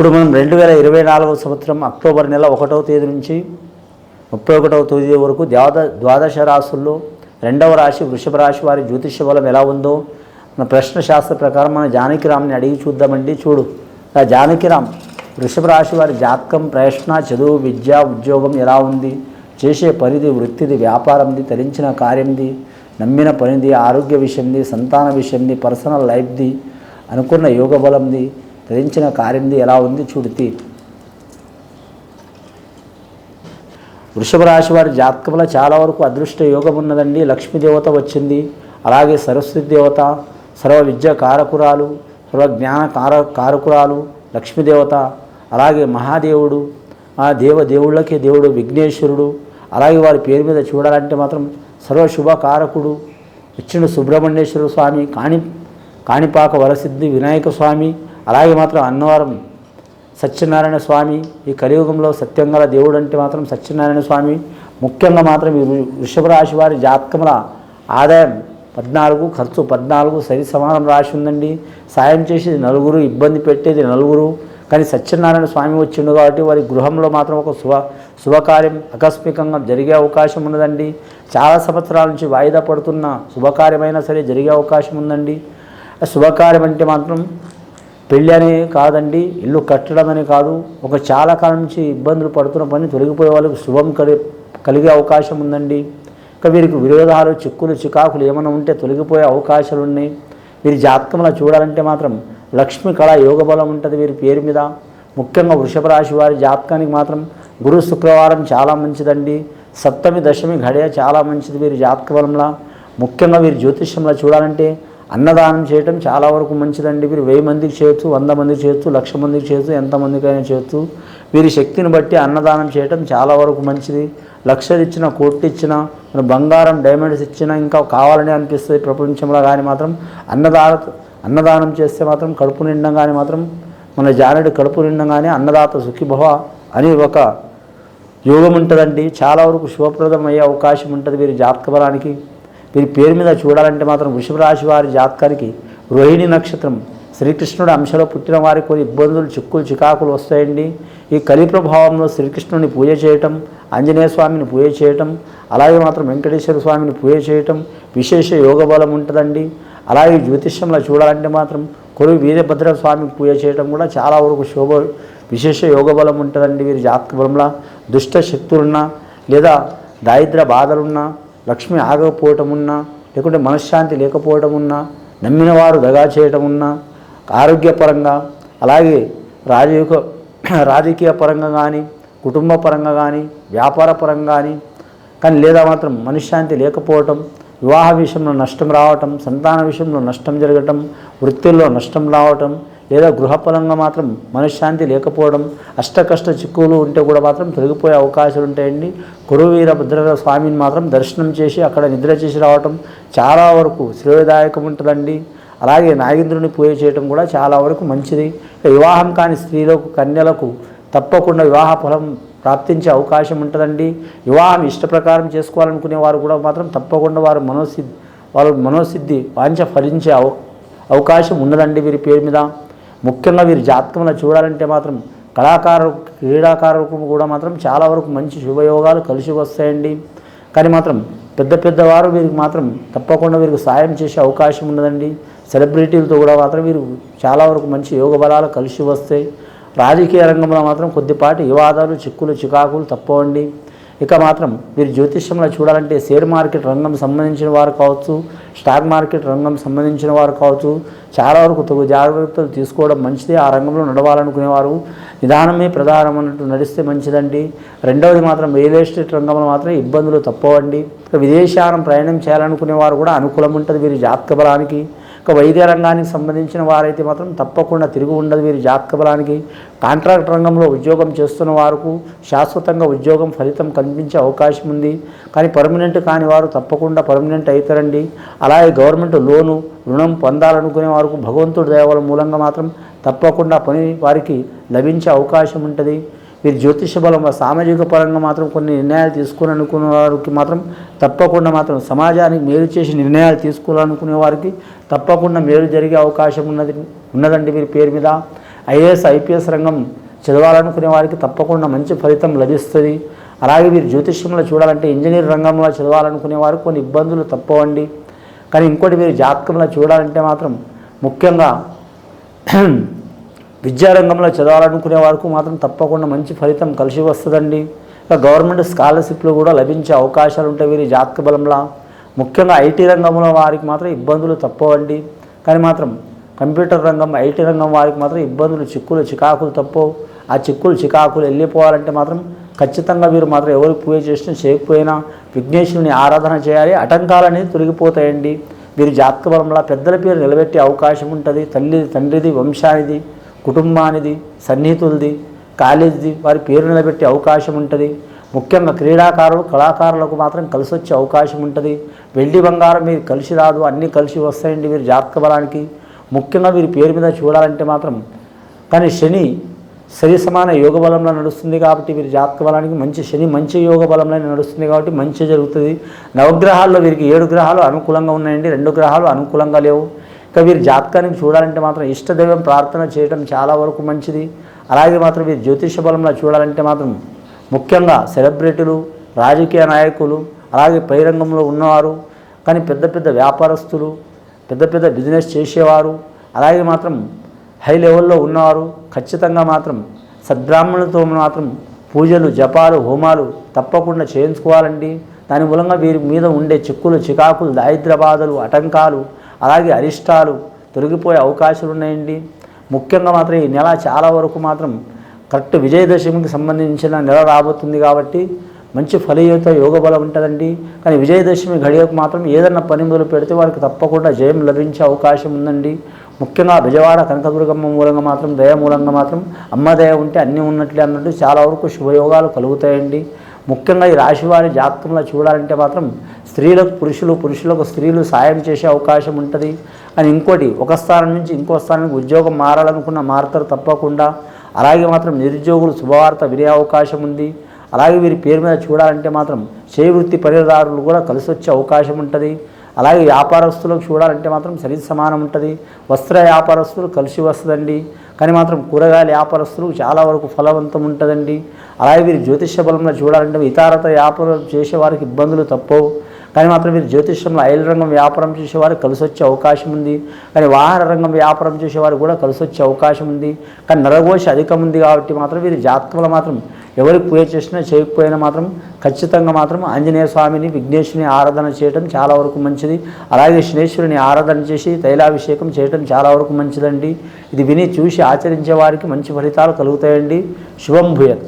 ఇప్పుడు మనం రెండు వేల ఇరవై నాలుగవ సంవత్సరం అక్టోబర్ నెల ఒకటవ తేదీ నుంచి ముప్పై ఒకటవ తేదీ వరకు ద్వాద ద్వాదశ రాశుల్లో రెండవ రాశి వృషభ రాశి వారి జ్యోతిష బలం ఎలా ఉందో మన ప్రశ్న శాస్త్ర ప్రకారం మన జానకిరామ్ని అడిగి చూద్దామండి. చూడు. ఆ జానకిరామ్ వృషభ రాశి వారి జాతకం ప్రశ్న చదువు విద్య ఉద్యోగం ఎలా ఉంది? చేసే పనిది వృత్తిది వ్యాపారంది తరించిన కార్యంది నమ్మిన పనిది ఆరోగ్య విషయంది సంతాన విషయంది పర్సనల్ లైఫ్ది అనుకున్న యోగ బలంది ధరించిన కారింది ఎలా ఉంది చూడితి. వృషభ రాశి వారి జాతకంలో చాలా వరకు అదృష్ట యోగం ఉన్నదండి. లక్ష్మీదేవత వచ్చింది. అలాగే సరస్వతి దేవత సర్వ విద్య కారకురాలు సర్వ జ్ఞాన కార కారకురాలు లక్ష్మీదేవత అలాగే మహాదేవుడు ఆ దేవ దేవుళ్ళకి దేవుడు విఘ్నేశ్వరుడు అలాగే వారి పేరు మీద చూడాలంటే మాత్రం సర్వ శుభకారకుడు ఇచ్చిన సుబ్రహ్మణ్యేశ్వర స్వామి కాణి కాణిపాక వరసిద్ధి వినాయక స్వామి అలాగే మాత్రం అన్నవరం సత్యనారాయణ స్వామి ఈ కలియుగంలో సత్యంగల దేవుడు అంటే మాత్రం సత్యనారాయణ స్వామి. ముఖ్యంగా మాత్రం ఈ వృషభ రాశి వారి జాతకముల ఆదాయం పద్నాలుగు ఖర్చు పద్నాలుగు సరి సమానం రాసి ఉందండి. సాయం చేసేది నలుగురు ఇబ్బంది పెట్టేది నలుగురు. కానీ సత్యనారాయణ స్వామి వచ్చిండు కాబట్టి వారి గృహంలో మాత్రం ఒక శుభ శుభకార్యం ఆకస్మికంగా జరిగే అవకాశం ఉన్నదండి. చాలా సంవత్సరాల నుంచి వాయిదా పడుతున్న శుభకార్యమైనా సరే జరిగే అవకాశం ఉందండి. శుభకార్యం అంటే మాత్రం పెళ్ళి అనే కాదండి ఇల్లు కట్టడం అనే కాదు. ఒక చాలా కాలం నుంచి ఇబ్బందులు పడుతున్న పని తొలగిపోయే వాళ్ళకి శుభం కలి కలిగే అవకాశం ఉందండి. ఇంకా వీరికి విరోధాలు చిక్కులు చికాకులు ఏమైనా ఉంటే తొలగిపోయే అవకాశాలు ఉన్నాయి. వీరి జాతకంలో చూడాలంటే మాత్రం లక్ష్మి కళ యోగ బలం ఉంటుంది వీరి పేరు మీద. ముఖ్యంగా వృషభ రాశి వారి జాతకానికి మాత్రం గురు శుక్రవారం చాలా మంచిదండి. సప్తమి దశమి ఘడియ చాలా మంచిది వీరి జాతక బలంలో. ముఖ్యంగా వీరి జ్యోతిష్యంలో చూడాలంటే అన్నదానం చేయటం చాలా వరకు మంచిదండి. వీరు వెయ్యి మందికి చేయొచ్చు వంద మందికి చేయొచ్చు లక్ష మందికి చేయొచ్చు ఎంతమందికైనా చేయొచ్చు వీరి శక్తిని బట్టి అన్నదానం చేయటం చాలా వరకు మంచిది. లక్షలు ఇచ్చిన కోట్లు ఇచ్చిన మన బంగారం డైమండ్స్ ఇచ్చినా ఇంకా కావాలని అనిపిస్తుంది ప్రపంచంలో కానీ మాత్రం. అన్నదాన అన్నదానం చేస్తే మాత్రం కడుపు నిండంగానే మాత్రం మన జానడి కడుపు నిండంగానే అన్నదాత సుఖిభవ అని ఒక యోగం ఉంటుందండి. చాలా వరకు శుభప్రదం అయ్యే అవకాశం ఉంటుంది వీరి జాతక బలానికి. వీరి పేరు మీద చూడాలంటే మాత్రం వృషభ రాశి వారి జాతకానికి రోహిణి నక్షత్రం శ్రీకృష్ణుడు అంశలో పుట్టిన వారికి కొన్ని ఇబ్బందులు చిక్కులు చికాకులు వస్తాయండి. ఈ కలి ప్రభావంలో శ్రీకృష్ణుని పూజ చేయటం ఆంజనేయ స్వామిని పూజ చేయటం అలాగే మాత్రం వెంకటేశ్వర స్వామిని పూజ చేయటం విశేష యోగ బలం ఉంటుందండి. అలాగే జ్యోతిష్యంలో చూడాలంటే మాత్రం కొలువు వీరభద్ర స్వామికి పూజ చేయటం కూడా చాలా వరకు శోభ విశేష యోగ బలం ఉంటుందండి వీరి జాతక బలంలో. దుష్ట శక్తులున్నా లేదా దారిద్ర బాధలున్నా లక్ష్మి ఆగకపోవటం ఉన్నా లేకుంటే మనశ్శాంతి లేకపోవటం ఉన్నా నమ్మిన వారు దగా చేయటం ఉన్నా ఆరోగ్యపరంగా అలాగే రాజయోగ రాజకీయ పరంగా కానీ కుటుంబ పరంగా కానీ వ్యాపార పరంగా కానీ కానీ లేదా మాత్రం మనశ్శాంతి లేకపోవటం వివాహ విషయంలో నష్టం రావటం సంతాన విషయంలో నష్టం జరగటం వృత్తుల్లో నష్టం రావటం లేదా గృహపరంగా మాత్రం మనశ్శాంతి లేకపోవడం అష్టకష్ట చిక్కులు ఉంటే కూడా మాత్రం తొలగిపోయే అవకాశాలు ఉంటాయండి. కురువీర భద్ర స్వామిని మాత్రం దర్శనం చేసి అక్కడ నిద్ర చేసి రావటం చాలా వరకు శ్రేయదాయకం ఉంటుందండి. అలాగే నాగేంద్రుని పూజ చేయటం కూడా చాలా వరకు మంచిది. వివాహం కాని స్త్రీలకు కన్యలకు తప్పకుండా వివాహ ఫలం ప్రాప్తించే అవకాశం ఉంటుందండి. వివాహం ఇష్టప్రకారం చేసుకోవాలనుకునే వారు కూడా మాత్రం తప్పకుండా వారు మనోసిద్ధి వారు మనోసిద్ధి వాంఛ ఫలించే అవ అవకాశం ఉన్నదండి వీరి పేరు మీద. ముఖ్యంగా వీరి జాతకంలో చూడాలంటే మాత్రం కళాకారు క్రీడాకారులకు కూడా మాత్రం చాలా వరకు మంచి శుభయోగాలు కలిసి వస్తాయండి. కానీ మాత్రం పెద్ద పెద్దవారు వీరికి మాత్రం తప్పకుండా వీరికి సాయం చేసే అవకాశం ఉన్నదండి. సెలబ్రిటీలతో కూడా మాత్రం వీరు చాలా వరకు మంచి యోగ బలాలు కలిసి వస్తాయి. రాజకీయ రంగంలో మాత్రం కొద్దిపాటి వివాదాలు చిక్కులు చికాకులు తప్పవండి. ఇక మాత్రం మీరు జ్యోతిష్యంలో చూడాలంటే షేర్ మార్కెట్ రంగం సంబంధించిన వారు కావచ్చు స్టాక్ మార్కెట్ రంగం సంబంధించిన వారు కావచ్చు చాలా వరకు తగు జాగ్రత్తలు తీసుకోవడం మంచిది. ఆ రంగంలో నడవాలనుకునేవారు నిదానమే ప్రధానం అన్నట్టు నడిస్తే మంచిదండి. రెండవది మాత్రం రియల్ ఎస్టేట్ రంగంలో మాత్రం ఇబ్బందులు తప్పవండి. ఇక ప్రయాణం చేయాలనుకునే వారు కూడా అనుకూలం ఉంటుంది వీరి జాతక బలానికి. ఇక వైద్య రంగానికి సంబంధించిన వారైతే మాత్రం తప్పకుండా తిరిగి ఉండదు వీరి జాతక బలానికి. కాంట్రాక్ట్ రంగంలో ఉద్యోగం చేస్తున్న వారికి శాశ్వతంగా ఉద్యోగం ఫలితం కనిపించే అవకాశం ఉంది. కానీ పర్మనెంట్ కాని వారు తప్పకుండా పర్మనెంట్ అవుతారండి అలాగే గవర్నమెంట్ లోను రుణం పొందాలనుకునే వారికి భగవంతుడి దయవల మూలంగా మాత్రం తప్పకుండా పని వారికి లభించే అవకాశం ఉంటుంది. వీరి జ్యోతిష బలం సామాజిక పరంగా మాత్రం కొన్ని నిర్ణయాలు తీసుకోవాలనుకునే వారికి మాత్రం తప్పకుండా మాత్రం సమాజానికి మేలు చేసి నిర్ణయాలు తీసుకోవాలనుకునే వారికి తప్పకుండా మేలు జరిగే అవకాశం ఉన్నది ఉన్నదండి వీరి పేరు మీద. ఐఏఎస్ ఐపీఎస్ రంగం చదవాలనుకునే వారికి తప్పకుండా మంచి ఫలితం లభిస్తుంది. అలాగే మీరు జ్యోతిష్యంలో చూడాలంటే ఇంజనీర్ రంగంలో చదవాలనుకునే వారు కొన్ని ఇబ్బందులు తప్పవండి. కానీ ఇంకోటి మీరు జాతకంలో చూడాలంటే మాత్రం ముఖ్యంగా విద్యారంగంలో చదవాలనుకునే వారికి మాత్రం తప్పకుండా మంచి ఫలితం కలిసి వస్తుందండి. ఇక గవర్నమెంట్ స్కాలర్షిప్లు కూడా లభించే అవకాశాలు ఉంటాయి వీరి జాతక బలంలో. ముఖ్యంగా ఐటీ రంగంలో వారికి మాత్రం ఇబ్బందులు తప్పవండి. కానీ మాత్రం కంప్యూటర్ రంగం ఐటీ రంగం వారికి మాత్రం ఇబ్బందులు చిక్కులు చికాకులు తప్పవు. ఆ చిక్కులు చికాకులు వెళ్ళిపోవాలంటే మాత్రం ఖచ్చితంగా వీరు మాత్రం ఎవరు పూజ చేసినా చేయకపోయినా విఘ్నేశ్వరుని ఆరాధన చేయాలి. ఆటంకాలనేది తొలగిపోతాయండి. వీరి జాతక బలంలో పెద్దల పేరు నిలబెట్టే అవకాశం ఉంటుంది. తల్లి తండ్రిది వంశానిది. కుటుంబానిది సన్నిహితులది కాలేజీది వారి పేరు నిలబెట్టే అవకాశం ఉంటుంది. ముఖ్యంగా క్రీడాకారులు కళాకారులకు మాత్రం కలిసి వచ్చే అవకాశం ఉంటుంది. వెండి బంగారం మీరు కలిసి రాదు అన్నీ కలిసి వస్తాయండి వీరి జాతక బలానికి. ముఖ్యంగా వీరి పేరు మీద చూడాలంటే మాత్రం కానీ శని సరి సమాన యోగ బలంలో నడుస్తుంది కాబట్టి వీరి జాతక బలానికి మంచి శని మంచి యోగ బలంలో నడుస్తుంది కాబట్టి మంచి జరుగుతుంది. నవగ్రహాల్లో వీరికి ఏడు గ్రహాలు అనుకూలంగా ఉన్నాయండి. రెండు గ్రహాలు అనుకూలంగా లేవు. ఇక వీరి జాతకానికి చూడాలంటే మాత్రం ఇష్టదైవం ప్రార్థన చేయడం చాలా వరకు మంచిది. అలాగే మాత్రం వీరి జ్యోతిష బలంలో చూడాలంటే మాత్రం ముఖ్యంగా సెలబ్రిటీలు రాజకీయ నాయకులు అలాగే పైరంగంలో ఉన్నవారు కానీ పెద్ద పెద్ద వ్యాపారస్తులు పెద్ద పెద్ద బిజినెస్ చేసేవారు అలాగే మాత్రం హై లెవెల్లో ఉన్నవారు ఖచ్చితంగా మాత్రం సద్బ్రాహ్మణులతో మాత్రం పూజలు జపాలు హోమాలు తప్పకుండా చేయించుకోవాలండి. దాని మూలంగా వీరి మీద ఉండే చిక్కులు చికాకులు దారిద్ర బాధలు ఆటంకాలు అలాగే అరిష్టాలు తొలగిపోయే అవకాశాలు ఉన్నాయండి. ముఖ్యంగా మాత్రం ఈ నెల చాలా వరకు మాత్రం కరెక్ట్ విజయదశమికి సంబంధించిన నెల రాబోతుంది కాబట్టి మంచి ఫలియుత యోగ బలం ఉంటుందండి. కానీ విజయదశమి గడియకు మాత్రం ఏదన్నా పని మొదలు పెడితే వారికి తప్పకుండా జయం లభించే అవకాశం ఉందండి. ముఖ్యంగా విజయవాడ కనకదుర్గమ్మ మూలంగా మాత్రం దయ మూలంగా మాత్రం అమ్మ దయ ఉంటే అన్నీ ఉన్నట్లే అన్నట్టు చాలా వరకు శుభయోగాలు కలుగుతాయండి. ముఖ్యంగా ఈ రాశివారి జాతకంలో చూడాలంటే మాత్రం స్త్రీలకు పురుషులు పురుషులకు స్త్రీలు సాయం చేసే అవకాశం ఉంటుంది. అని ఇంకోటి ఒక స్థానం నుంచి ఇంకో స్థానానికి ఉద్యోగం మారాలనుకున్న మారుతారు తప్పకుండా. అలాగే మాత్రం నిరుద్యోగులు శుభవార్త వినే అవకాశం ఉంది. అలాగే వీరి పేరు మీద చూడాలంటే మాత్రం చేయి వృత్తి పరిదారులు కూడా కలిసి వచ్చే అవకాశం ఉంటుంది. అలాగే వ్యాపారస్తులకు చూడాలంటే మాత్రం సరి సమానం ఉంటుంది. వస్త్ర వ్యాపారస్తులు కలిసి వస్తుందండి. కానీ మాత్రం కూరగాయల వ్యాపారస్తులు చాలా వరకు ఫలవంతం ఉంటుందండి. అలాగే వీరి జ్యోతిష బలంలో చూడాలంటే ఇతరత వ్యాపారం చేసేవారికి ఇబ్బందులు తప్పవు. కానీ మాత్రం మీరు జ్యోతిష్యంలో అయల రంగం వ్యాపారం చేసేవారు కలిసి వచ్చే అవకాశం ఉంది. కానీ వాహన రంగం వ్యాపారం చేసేవారు కూడా కలిసి వచ్చే అవకాశం ఉంది. కానీ నరఘోష అధికం ఉంది కాబట్టి మాత్రం వీరి జాతకంలో మాత్రం ఎవరికి పూజ చేసినా చేయకపోయినా మాత్రం ఖచ్చితంగా మాత్రం ఆంజనేయ స్వామిని విఘ్నేశ్వరుని ఆరాధన చేయడం చాలా వరకు మంచిది. అలాగే శనేశ్వరుని ఆరాధన చేసి తైలాభిషేకం చేయడం చాలా వరకు మంచిదండి. ఇది విని చూసి ఆచరించే వారికి మంచి ఫలితాలు కలుగుతాయండి. శుభం భూయత్.